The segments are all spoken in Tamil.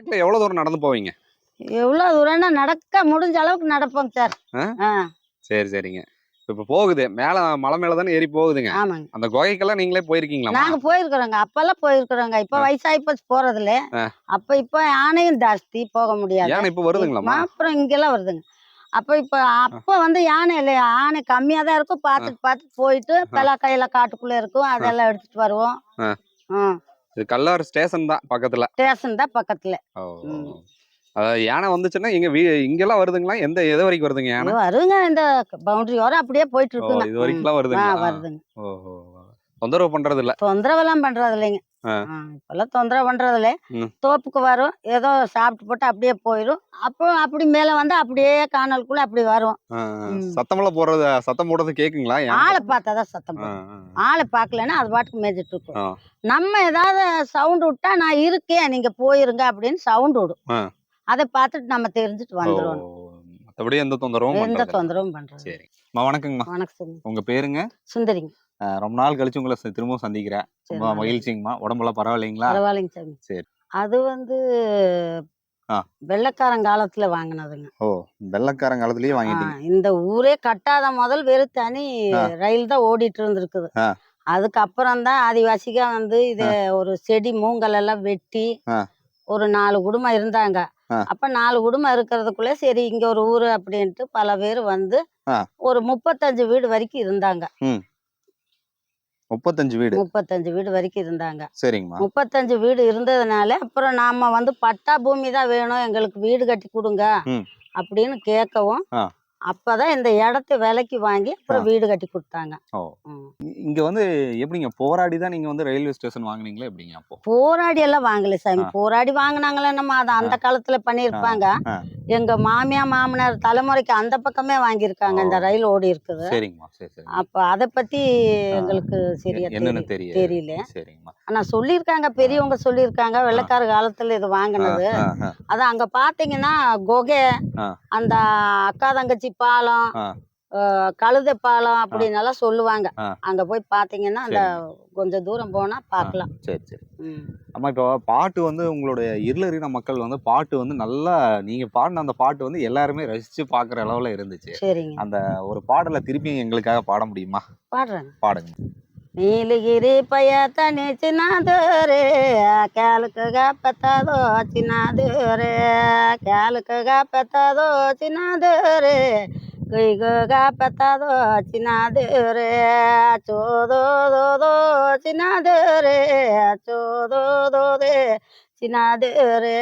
காட்டுல எவ்வளவு தூரம் நடந்து போவீங்க? எவ்வளோ தூரம்னா நடக்க முடிஞ்ச அளவுக்கு நடப்போங்க சார். ஆ? சரி சரிங்க. இப்ப போகுது. மேல மலை மேல தானே ஏறி போகுதுங்க. ஆமாங்க. அந்த குகைக்கெல்லாம் நீங்களே போயிருக்கீங்களா நாங்க போயிருக்கிறோங்க. அப்பெல்லாம் போயிருக்கிறோங்க. இப்ப. வயசாகி போச்சு போறதுல. அப்ப இப்ப யானையும் ஜாஸ்தி போக முடியாது. யானை இப்ப வருதுங்களாமா அப்புறம் இங்கெல்லாம் வருதுங்க. அப்ப இப்ப அப்ப வந்து யானை இல்லையா யானை கம்மியா தான் இருக்கும். பார்த்துட்டு பார்த்துட்டு போயிட்டு பெலா கையில காட்டுக்குள்ள இருக்கும். அதெல்லாம் எடுத்துட்டு வருவோம். இது கல்லாறு ஸ்டேஷன் தான் பக்கத்துல. ஸ்டேஷன் தான் பக்கத்துல. அதாவது யானை வந்துச்சுன்னா எங்க வீ இங்கெல்லாம் வருதுங்களா? எந்த எது வரைக்கும் வருதுங்க யானை? வருங்க இந்த பவுண்டரி ஓரம் அப்படியே போயிட்டு இருக்குங்க. இது வரைக்கும்லாம் ஆ வருதுங்களா? வருதுங்க. ஓஹோ. தொந்தரவு பண்றது இல்ல தொந்தரவெல்லாம் பண்றது இல்லைங்க இப்பெல்லாம் தொந்தரவு பண்றது இல்லை ம். தோப்புக்கு வரும் ஏதோ சாப்பிட்டு போட்டு அப்படியே போயிடும் அப்புறம் அப்படி மேல வந்து அப்படியே காணலுக்குள்ள அப்படி வரும். சத்தமெல்லாம் போடுறது சத்தம் போடுறது கேக்குங்களா? ஆளை பார்த்தாதான் சத்தம். ஆளை பார்க்கலன்னா அது பாட்டுக்கு மேய்ஞ்சிட்டு இருக்கும். நம்ம ஏதாவது சவுண்ட் விட்டா நான் இருக்கேன் நீங்க போயிருங்க அப்படின்னு சவுண்ட் விடும். அதை பார்த்துட்டு நம்ம தெரிஞ்சுட்டு வந்துடும் மத்தபடி எந்த தொந்தரவும் எந்த. தொந்தரவும் பண்றது சரி. அம்மா வணக்கங்கம்மா. வணக்கம். உங்க பேருங்க? சுந்தரிங்க. ரொம்ப நாள் கழிச்சு உங்களை திரும்பவும் சந்திக்கிறேன் ரொம்ப மகிழ்ச்சிங்கம்மா உடம்பெல்லாம் பரவாயில்லைங்களா பரவாயில்லைங்க சாமி சரி. அது வந்து. வெள்ளைக்காரன் காலத்துல வாங்கினதுங்க ஓ வெள்ளக்காரன் காலத்திலேயே வாங்கிட்டீங்க இந்த ஊரே கட்டாத முதல் வெறும் தனி. ரயில் தான் ஓடிட்டு இருந்திருக்குது. அதுக்கப்புறம் தான் ஆதிவாசிக வந்து இது ஒரு செடி மூங்கல் எல்லாம் வெட்டி. ஒரு நாலு குடும்பம் இருந்தாங்க. அப்ப நாலு குடும்பம் இருக்கிறதுக்குள்ள சரி இங்க ஒரு ஊரு அப்படின்ட்டு பல பேர் வந்து. ஒரு முப்பத்தஞ்சு வீடு வரைக்கும் இருந்தாங்க முப்பத்தஞ்சு வீடு. முப்பத்தஞ்சு வீடு வரைக்கும் இருந்தாங்க. சரிங்கம்மா. முப்பத்தஞ்சு வீடு இருந்ததுனால அப்புறம் நாம வந்து பட்டா பூமி தான் வேணும் எங்களுக்கு வீடு கட்டி கொடுங்க. அப்படின்னு கேட்கவும். அப்பதான் இந்த இடத்த விலைக்கு வாங்கி அப்புறம் வீடு கட்டி கொடுத்தாங்க. இங்க வந்து எப்படிங்க? போராடி தான் நீங்க வந்து ரயில்வே ஸ்டேஷன் வாங்குனீங்களா எப்படிங்க அப்போ? போராடி எல்லாம் வாங்கல சாமி. போராடி வாங்கினாங்களே நம்ம அதை அந்த காலத்துல பண்ணியிருப்பாங்க. ஆ. எங்க மாமியா மாமனார் தலைமுறைக்கு அந்த பக்கமே வாங்கியிருக்காங்க. இந்த. ரயில் ஓடி இருக்குது. சரிங்கம்மா சரி சரி. அப்ப அதை பத்தி எங்களுக்கு சரியா என்னன்னு தெரி- தெரியல. சரிங்கம்மா. ஆனா சொல்லியிருக்காங்க பெரியவங்க சொல்லியிருக்காங்க வெள்ளக்கார காலத்துல இது வாங்கினது. ஆ, ஆ, அது அங்க பாத்தீங்கன்னா குகை. அந்த அக்கா தங்கச்சி பாலம் கழுத பாலம் அப்படின்னு எல்லாம் சொல்லுவாங்க. அங்க போய் பாத்தீங்கன்னா அந்த கொஞ்சம் தூரம் போனா பாக்கலாம். சரி சரி. ஆமா இப்போ பாட்டு வந்து உங்களுடைய இருளறின மக்கள் வந்து பாட்டு வந்து நல்லா நீங்க பாடின அந்த பாட்டு வந்து எல்லாருமே ரசிச்சு பாக்குற அளவுல இருந்துச்சு. சரிங்க. அந்த ஒரு பாடலை திருப்பி எங்களுக்காக பாட முடியுமா? பாடுறேன் பாடுங்க. నీలిగిరి పయతని చిన్నదూరే కేలుకగా పెత్తదో చిన్నదూరే కేలుకగా పెత్తదో చిన్నదూరే कई गगा पता दो चिना दे रे चो दो दो दो चिना दे रे चो दो दो दे चिना दे रे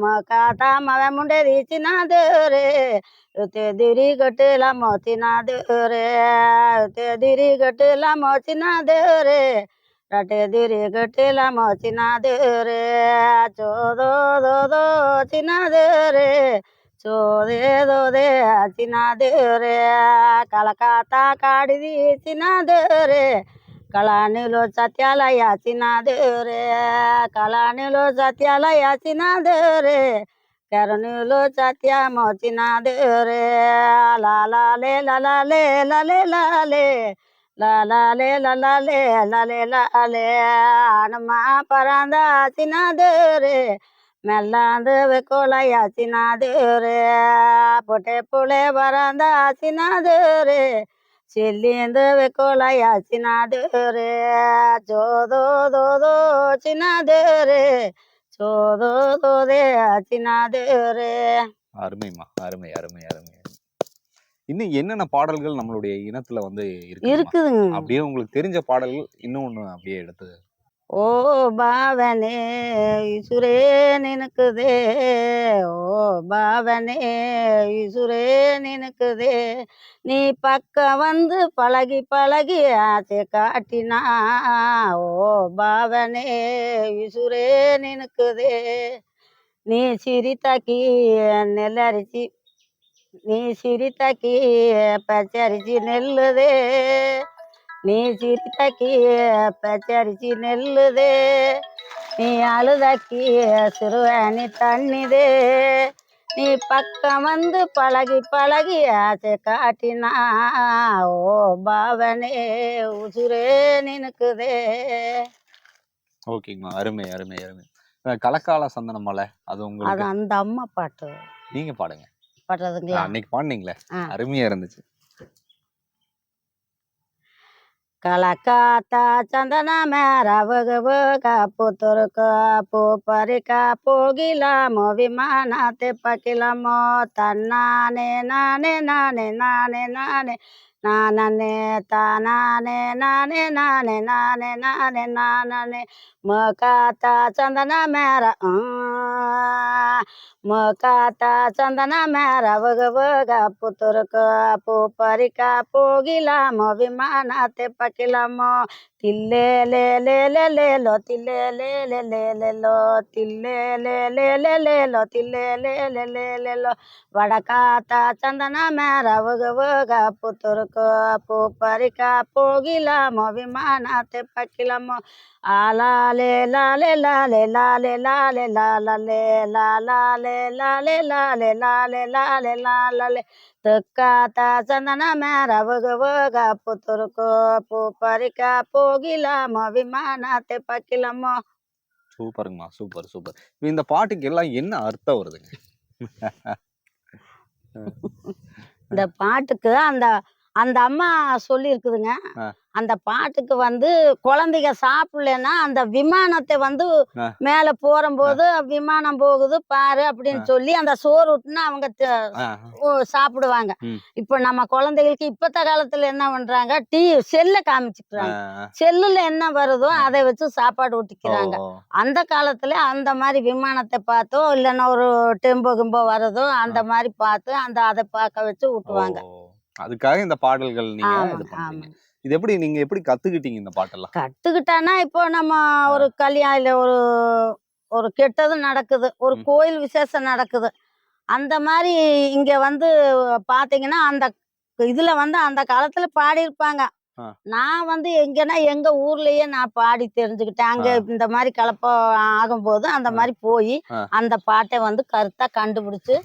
मका था मवे मुंडे दी चिना दे रे उते दिरी गटे ला मोती ना दे रे उते दिरी गटे ला मोती ना दे रे राटे दिरी गटे ला मोती ना दे रे चो दो दो दो चिना दे रे సోదేదోదే చిన్న దేవరే కలకత్తా కాడిది చిన్న దేవరే కళానిలో సత్యాలయ చిన్న దేవరే కళానిలో సత్యాలయ చిన్న దేవరే కరుణులో సత్యమో చిన్న దేవరే లాలాలే లలాలే లలే లాలే లాలాలే లలాలే లలే లాలే హనుమా పరాందా చిన్న దేవరే மெல்லாந்தேவு குலையாச்சினாதூரு பொட்டை புளே பரந்தாச்சினாதூரு చెల్లిందవి కులయాచిన దూరే చోదో దోదో చిన్న దూరే చోదో దోదే చిన్న దూరే அருமைமா அருமை அருமை அருமை. இன்னும் என்னென்ன பாடல்கள் நம்மளுடைய இனத்துல வந்து இருக்குதுங்க. அப்படியே உங்களுக்கு தெரிஞ்ச பாடல்கள் இன்னும் ஒன்று அப்படியே எடுத்து ஓ பாவனே ஈசுரே நினக்குதே. ஓ பாவனே ஈசுரே நினக்குதே. நீ பக்கம் வந்து பழகி பழகி ஆசை காட்டினா. ஓ பாவனே விசுரே நினக்குதே. நீ சிரித்தாக்கி நெல்லரிசி நீ சிரித்தாக்கி பச்சரிசி நெல்லுதே. நீ சிரித்தாக்கி பச்சரிசி நெல்லுதே. நீ அழுதாக்கி சிறுவாணி தண்ணிதே. நீ பக்கம் வந்து பழகி பழகி ஆசை காட்டினா ஓ பாவனே உசுரே நினைக்குதே. ஓகேங்கம்மா அருமை அருமை அருமை. கலக்கால சந்தன மலை அது அது உங்களுக்கு அந்த அம்மா பாட்டு. நீங்க பாடுங்க. பாடுறதுங்களா? அன்னைக்கு பாடுனீங்களே. அருமையா இருந்துச்சு. कलाकाता चंदना म्यारा बघ का पो पर का पोगिला मो विमानाते पकिला मो, तन्नाने नाने नाने नाने नाने నాననే తానానే నానే నానే నానే నానే నాననే మొకాత చందన మేర మొకాత చందన మేర ఒగ పుతురుకు పూ ಪರಿಕ ಪೋಗಿಲಾಮೋ ವಿಮಾನ ತೆಪ್ಪಕಿಲಾಮೋ ತಿಲ್ಲೇ ಲೇ ಲೇ ಲೇ ಲೇ ಲೋ ತಿಲ್ಲೇ ಲೇ ಲೇ ಲೇ ಲೇ ಲೋ ತಿಲ್ಲೇ ಲೇ ಲೇ ಲೇ ಲೇ ಲೋ ತಿಲ್ಲೇ ಲೇ ಲೇ ಲೇ ಲೇ ಲೋ ವಡಕಾತ ಚಂದನ ಮೇರ ಒಗ ಒಗ ಪುತುರುಕ ಕೋ ಪರಿಕ ಪೋಗಿಲ ಅಭಿಮಾನ ತೆ ಪಕ್ಕಿಲಮ್ಮ லாலே லாலே லாலே லாலே ಲಾಲೆ ಲಾಲಲೆ ಲಾಲಾಲೆ ಲಾಲೆ ಲಾಲೆ ಲಾಲೆ ಲಾಲೆ ಲಾಲಲೆ ತಕ್ಕಾತ ಚಂದನ ಮೇರ ವಗ ವಗ பறிக்கா ಪೂ ಪರಿಕ போகில அபிமானத்தை பக்கிலம்மா சூப்பருங்கம்மா சூப்பர் சூப்பர் இந்த பாட்டுக்கு எல்லாம் என்ன அர்த்தம் வருதுங்க இந்த பாட்டுக்கு அந்த அந்த அம்மா சொல்லியிருக்குதுங்க. ஆ. அந்த பாட்டுக்கு வந்து குழந்தைங்க சாப்பிடலன்னா அந்த விமானத்தை வந்து. மேல போறம்போது விமானம் போகுது பாரு அப்படின்னு சொல்லி அந்த சோறு விட்டுனா அவங்க சாப்பிடுவாங்க. இப்ப நம்ம குழந்தைகளுக்கு இப்பத்த காலத்துல என்ன பண்றாங்க? டீ செல்ல காமிச்சுக்கிறாங்க. செல்லுல என்ன வருதோ அதை வச்சு சாப்பாடு ஊட்டிக்கிறாங்க. அந்த காலத்துல அந்த மாதிரி விமானத்தை பார்த்தோ இல்லைன்னா ஒரு டெம்போ கிம்போ வரதோ அந்த மாதிரி பார்த்து அந்த அதை பார்க்க வச்சு ஊட்டுவாங்க. அதுக்காக இந்த பாடல்கள் நீங்க இது பண்றீங்க. ஆமா. இது எப்படி நீங்க எப்படி கத்துக்கிட்டீங்க இந்த பாட்டெல்லாம்? கத்துக்கிட்டானா இப்போ நம்ம ஒரு கல்யாணம் இல்ல ஒரு ஒரு கெட்டது நடக்குது ஒரு. கோயில் விசேஷம் நடக்குது. அந்த மாதிரி இங்க வந்து பாத்தீங்கன்னா அந்த இதுல வந்து அந்த காலத்துல பாடியிருப்பாங்க. நான் வந்து எங்கன்னா எங்க ஊர்லயே நான் பாடி தெரிஞ்சுக்கிட்டேன் அங்க. இந்த மாதிரி கலப்பம் ஆகும்போது அந்த. மாதிரி போய். அந்த பாட்டை வந்து கருத்தா கண்டுபிடிச்சு.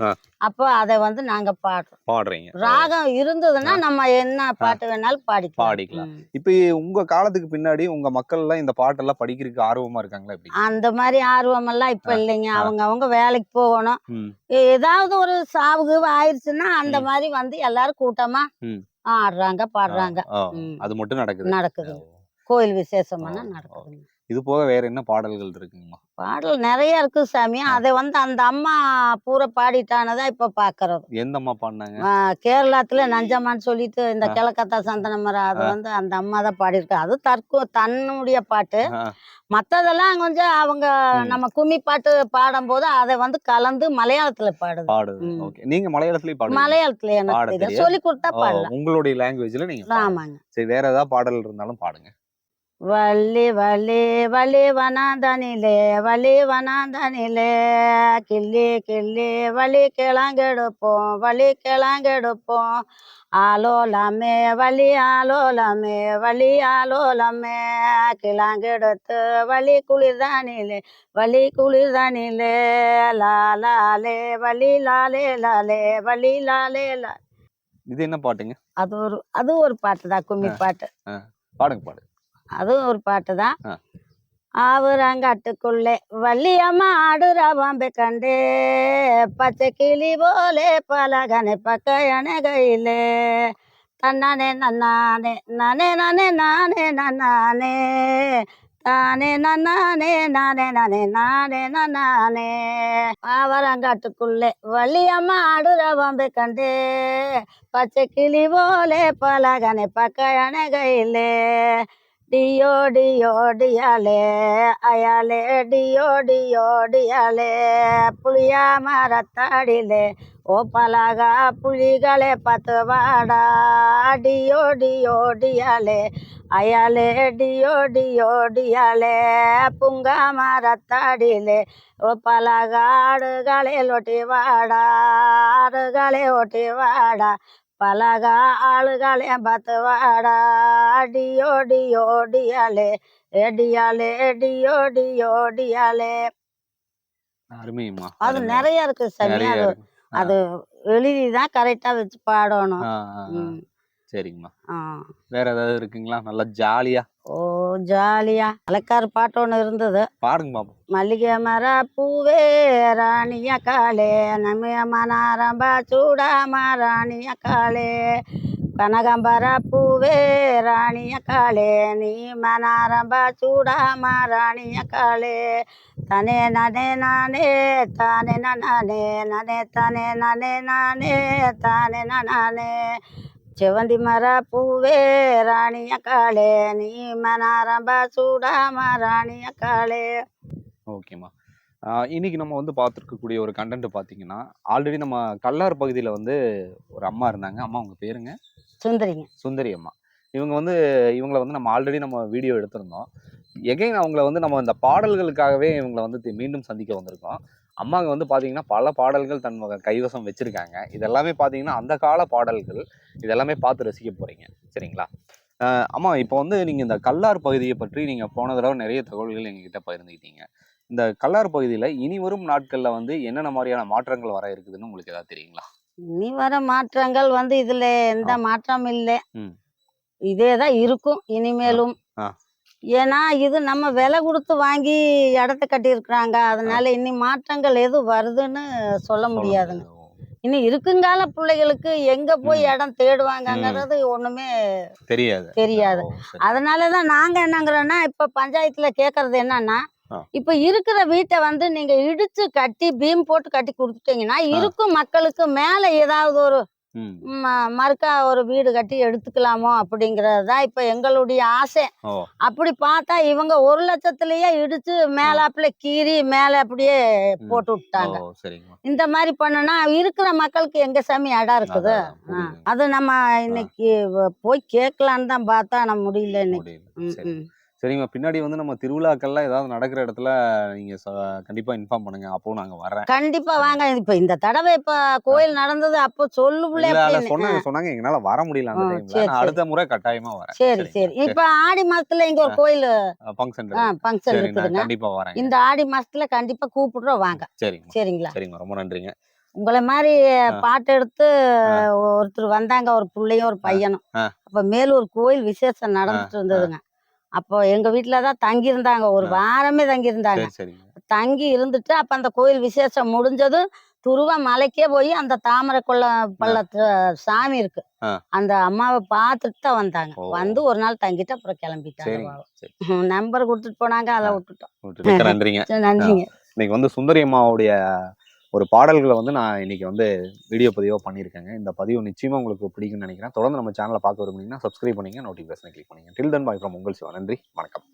அப்போ அதை வந்து நாங்க பாடுறோம் பாடுறீங்க. ராகம் இருந்ததுன்னா. நம்ம என்ன பாட்டு வேணாலும் பாடிக்கலாம் பாடிக்கலாம். இப்ப உங்க காலத்துக்கு பின்னாடி உங்க மக்கள் எல்லாம் இந்த பாட்டெல்லாம் படிக்கிறதுக்கு ஆர்வமா இருக்காங்களா அந்த மாதிரி ஆர்வம் எல்லாம் இப்ப இல்லைங்க. அவங்க அவங்க வேலைக்கு போகணும் ஏதாவது ஒரு சாவு கீவு ஆயிடுச்சுன்னா அந்த. மாதிரி வந்து எல்லாரும் கூட்டமா. ஆடுறாங்க பாடுறாங்க. அது மட்டும் நடக்குது. நடக்குது. கோயில் விசேஷம்னா நடக்குதுங்க. இது போக வேற என்ன பாடல்கள் இருக்குங்கம்மா? பாடல் நிறைய இருக்கு சாமி. அதை வந்து அந்த அம்மா பூரா பாடிட்டானதா இப்ப பாக்குறது. எந்த அம்மா பாடினாங்க? கேரளாத்துல நஞ்சம்மான்னு சொல்லிட்டு இந்த. கிழக்கத்தா சந்தன மரம் அது. வந்து அந்த அம்மா தான் பாடியிருக்கு. அது தற்கோ தன்னுடைய பாட்டு. மத்ததெல்லாம் கொஞ்சம் அவங்க. நம்ம கும்மி பாட்டு பாடும்போது அதை வந்து கலந்து மலையாளத்துல பாடுது. பாடுது. ஓகே. நீங்க மலையாளத்துலயும் பாடுவீங்க. மலையாளத்துல பாட எனக்கு? சொல்லி கொடுத்தா பாடலாம். உங்களுடைய லாங்குவேஜ்ல நீங்க பாடுங்க. ஆமாங்க. சரி வேற ஏதாவது பாடல் இருந்தாலும் பாடுங்க. வள்ளி வள்ளி வள்ளி வனாந்தனிலே வள்ளி வனாந்தனிலே. கிள்ளி கிள்ளி வள்ளி கிழங்கெடுப்போம் வள்ளி கிழங்கெடுப்போம். ஆலோலமே வள்ளி ஆலோலமே வள்ளி ஆலோலமே. கிழங்கெடுத்து வள்ளி குளிர்தானிலே வள்ளி குளிர்தானிலே. லாலே வள்ளி லாலே லாலே வள்ளி லாலே லா இது என்ன பாட்டுங்க? அது ஒரு அது ஒரு பாட்டு தான் கும்மி பாட்டு. பாடுங்க பாடுங்க. அதுவும் ஒரு பாட்டு தான். ஆவுரங்காட்டுக்குள்ளே வள்ளியம்மா ஆடுற பாம்பை கண்டே பச்சை கிளி போலே பலகனை பக்கையனை கையிலே தன்னானே நன்னானே நானே நானே நானே நன்னானே. தானே நன்னானே நானே நானே நானே நன்னானே. ஆவரங்காட்டுக்குள்ளே வள்ளியம்மா ஆடுற பாம்பை கண்டே பச்சை கிளி போலே பலகனை பக்கையனை கையிலே டியோடியோடியாலே அயாலே டியோடியோடியாலே புளியா மரத்தாடிலே ஓப்பலாகா புலிகளே பத்து வாடா. டியோடியோடியாலே அயாலே டியோடியோடியாலே புங்கா மரத்தாடிலே ஓப்பலாகா ஆடுகளே ஒட்டி வாடா. ஆடுகளே ஒட்டி வாடா. பலக ஆளுகளையும் பார்த்து வாடா. அடியோடி ஓடியாலே எடியாலே எடியோடி ஓடியாலே அருமையுமா அது நிறைய இருக்கு சரியா அது எழுதிதான் கரெக்டா வச்சு பாடணும். சரிங்கம்மா. வேற ஏதாவது இருக்குங்களா? நல்லா ஜாலியா. ஓ ஜாலியா. அலக்கார் பாட்டு ஒன்று இருந்தது. பாப்போம் மல்லிகை மர பூவே ராணிய காளே. நமிய மனாரம்ப சூடாம ராணிய காளே. கனகம்பர பூவே ராணிய காளே. நீ மனாரம்ப சூடாம ராணிய காளே. தனே நனே நானே தானே நானே. நனே தானே நானே நானே தானே நானே. செவந்தி மர பூவே ராணிய காளே நீ மனாரம்ப சூடாம ராணிய காளே ஓகேம்மா. இன்னைக்கு நம்ம வந்து பார்த்துருக்கக்கூடிய ஒரு கண்டென்ட் பார்த்தீங்கன்னா ஆல்ரெடி நம்ம கல்லார் பகுதியில் வந்து ஒரு அம்மா இருந்தாங்க. அம்மா உங்க பேருங்க? சுந்தரிங்க. சுந்தரி அம்மா. இவங்க வந்து இவங்கள வந்து நம்ம ஆல்ரெடி நம்ம வீடியோ எடுத்திருந்தோம். எகைன் அவங்கள வந்து நம்ம இந்த பாடல்களுக்காகவே இவங்களை வந்து மீண்டும் சந்திக்க வந்திருக்கோம். அம்மாங்க வந்து பார்த்தீங்கன்னா பல பாடல்கள் தன் கைவசம் வச்சிருக்காங்க. இதெல்லாமே பார்த்தீங்கன்னா அந்த கால பாடல்கள் இதெல்லாமே பார்த்து ரசிக்க போறீங்க. சரிங்களா? அம்மா இப்போ வந்து நீங்கள் இந்த கல்லார் பகுதியை பற்றி நீங்கள் போன தடவை நிறைய தகவல்கள் எங்ககிட்ட பகிர்ந்துக்கிட்டீங்க. இந்த கல்லார் பகுதியில் இனி வரும் நாட்களில் வந்து என்னென்ன மாதிரியான மாற்றங்கள் வர இருக்குதுன்னு உங்களுக்கு ஏதாவது தெரியுங்களா? இனி வர மாற்றங்கள் வந்து இதுல எந்த மாற்றம் இல்லை. ம். இதே தான் இருக்கும். இனிமேலும் ஆ. ஏன்னா இது நம்ம விலை கொடுத்து வாங்கி இடத்த கட்டியிருக்கிறாங்க. அதனால இனி மாற்றங்கள் எது வருதுன்னு சொல்ல முடியாதுங்க. இனி இருக்குங்கால பிள்ளைகளுக்கு எங்க போய். இடம் தேடுவாங்கங்கிறது ஒண்ணுமே தெரியாது. தெரியாது. அதனாலதான் நாங்க என்னங்கிறோம்னா இப்ப பஞ்சாயத்துல கேக்குறது என்னன்னா. இப்ப இருக்கிற வீட்டை வந்து நீங்க இடிச்சு கட்டி பீம் போட்டு கட்டி கொடுத்துட்டீங்கன்னா இருக்கும் மக்களுக்கு மேல ஏதாவது ஒரு மறுக்கா ஒரு வீடு கட்டி எடுத்துக்கலாமோ அப்படிங்கறது தான் இப்ப எங்களுடைய ஆசை. அப்படி பார்த்தா இவங்க ஒரு லட்சத்திலேயே இடிச்சு மேலாப்புல கீறி மேல அப்படியே. போட்டு விட்டாங்க. இந்த மாதிரி பண்ணுனா இருக்கிற மக்களுக்கு எங்க சாமி இடம் இருக்குது. அது நம்ம இன்னைக்கு போய் கேட்கலான்னு தான் பார்த்தா நம்ம முடியல இன்னைக்கு. சரிங்க பின்னாடி வந்து நம்ம திருவிழாக்கள்லாம் ஏதாவது நடக்கிற இடத்துல நீங்க கண்டிப்பா இன்ஃபார்ம் பண்ணுங்க. அப்போ நாங்க வரேன் கண்டிப்பா வாங்க. இப்ப இந்த தடவை இப்ப கோயில் நடந்தது அப்போ சொல்லுபுள்ள சொன்னாங்க சொன்னாங்க. எங்களால வர முடியல அந்த டைம்ல சரி, அடுத்த முறை கட்டாயமா வரேன். சரி சரி. இப்ப ஆடி மாசத்துல இங்க ஒரு கோயில். ஃபங்க்ஷன் ஃபங்க்ஷன் சரி இருக்குதுங்க. கண்டிப்பா வரேன் இந்த ஆடி மாசத்துல கண்டிப்பா கூப்பிடுறோம். வாங்க. சரிங்க சரிங்களா? சரிங்க ரொம்ப நன்றிங்க. உங்களை மாதிரி. பாட்டு எடுத்து. ஒருத்தர் வந்தாங்க. ஒரு பிள்ளையும் ஒரு பையனும். அப்ப மேலூர் கோயில் விசேஷம் நடந்துட்டு இருந்ததுங்க. அப்போ எங்க வீட்டுல தான் தங்கி இருந்தாங்க ஒரு. வாரமே தங்கி இருந்தாங்க சரி. சரிங்க தங்கி இருந்துட்டு அப்ப அந்த கோயில் விசேஷம் முடிஞ்சதும் துருவ மலைக்கே போய் அந்த தாமரை கொள்ள பள்ளத்து சாமி இருக்கு. அந்த அம்மாவை பார்த்துட்டு தான் வந்தாங்க. வந்து ஒரு நாள் தங்கிட்டு அப்புறம் கிளம்பிட்டாங்க நம்பர் கொடுத்துட்டு போனாங்க அதை. விட்டுட்டோம். நன்றிங்க. நன்றிங்க. இன்னைக்கு வந்து சுந்தரி அம்மாவுடைய ஒரு பாடல்களை வந்து நான் இன்னைக்கு வந்து வீடியோ பதிவாக பண்ணியிருக்கேங்க. இந்த பதிவு நிச்சயமா உங்களுக்கு பிடிக்கும்னு நினைக்கிறேன். தொடர்ந்து நம்ம சேனலை பார்க்க விரும்புனீங்கன்னா சப்ஸ்கிரைப் பண்ணிங்க நோட்டிஃபிகேஷன் கிளிக் பண்ணுங்கள் டில் தன் பாய் ஃப்ரம் உங்கள் சிவா. நன்றி. வணக்கம்.